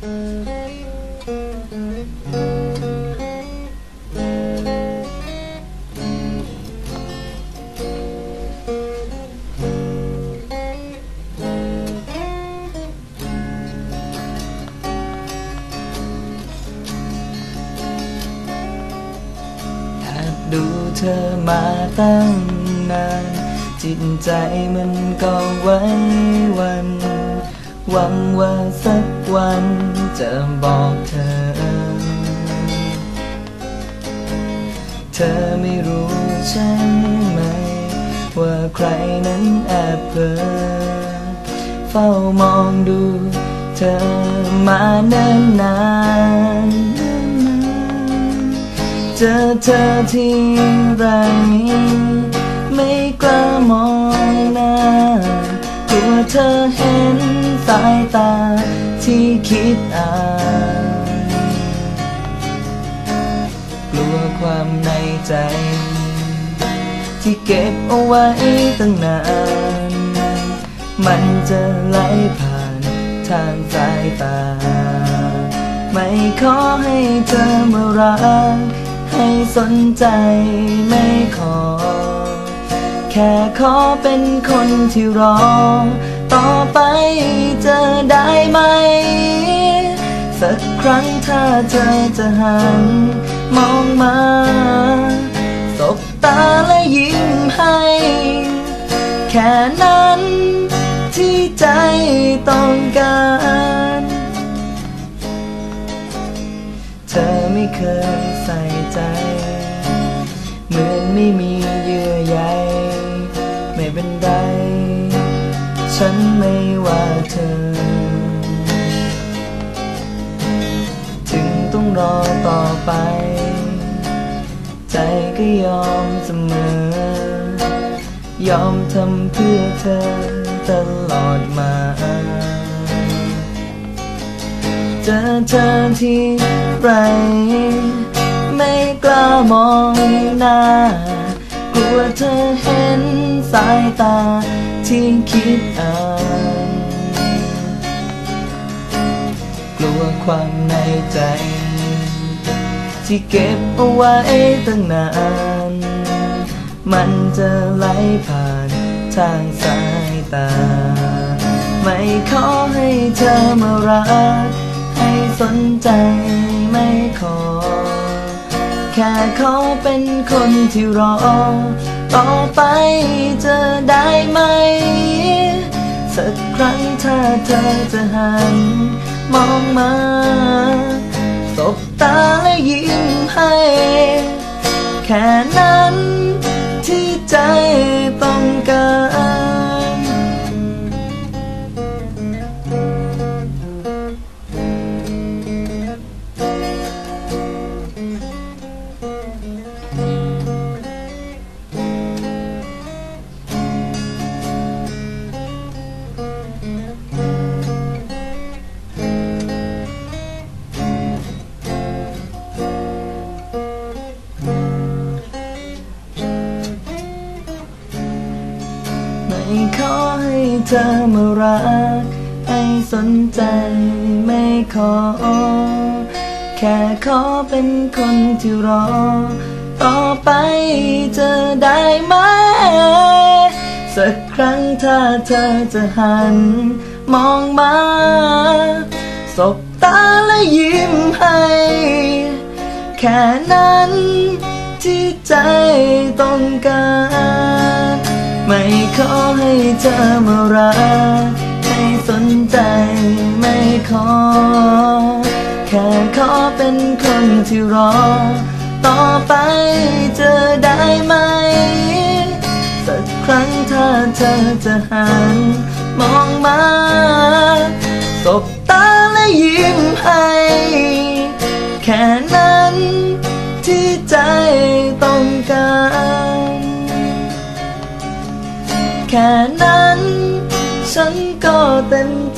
แอบดูเธอมาตั้งนาน จิตใจมันก็ไว้วัน หวังว่าสักวันจะบอกเธอ เธอไม่รู้ใช่ไหม ว่าใครนั้นแอบเพ้อเฝ้ามองดู เธอมาเนิ่นนานเจอเธอที่ไรไม่กล้ามองหน้า กลัวเธอเห็นสายตาที่คิดอ่านกลัวความในใจ ที่เก็บเอาไว้ตั้งนาน มันจะไหลผ่านทางสายตา ไม่ขอให้เธอมารักให้สนใจไม่ ค่ขอเป็นคนที่รอ ต่อไปจะได้ไหม สักครั้งถ้าเธอจะหัน มองมาสบตาและยิ้มให้ แค่นั้นที่ใจต้องการ เธอไม่เคยใส่ใจ เหมือนไม่มี ก็ยอมเสมอ ยอมทำเพื่อเธอตลอดมาเจอเธอที่ไรไม่กล้ามองหน้ากลัวเธอเห็นสายตาที่คิดอ่านกลัวความในใจ ที่เก็บเอาไว้ตั้งนาน มันจะไหลผ่านทางสายตา ไม่ขอให้เธอมารัก ให้สนใจไม่ขอ แค่ขอเป็นคนที่รอ ต่อไปจะได้ไหม สักครั้งถ้าเธอจะหัน มองมาสบตาและยิ้ม แค่ ขอให้เธอมารัก ให้สนใจไม่ขอ แค่ขอเป็นคนที่รอ ต่อไปจะได้ไหม สักครั้งถ้าเธอจะหัน มองมาสบตาและยิ้มให้ แค่นั้นที่ใจต้องการ ขอให้เธอมารักให้สนใจไม่ขอ แค่ขอเป็นคนที่รอ ต่อไปเจะได้ไหม สักครั้งถ้าเธอจะหันมองมาสบตาและยิ้มให้ แค่นั้นที่ใจต้องการ แค่นั้น ฉันก็เต็มใจ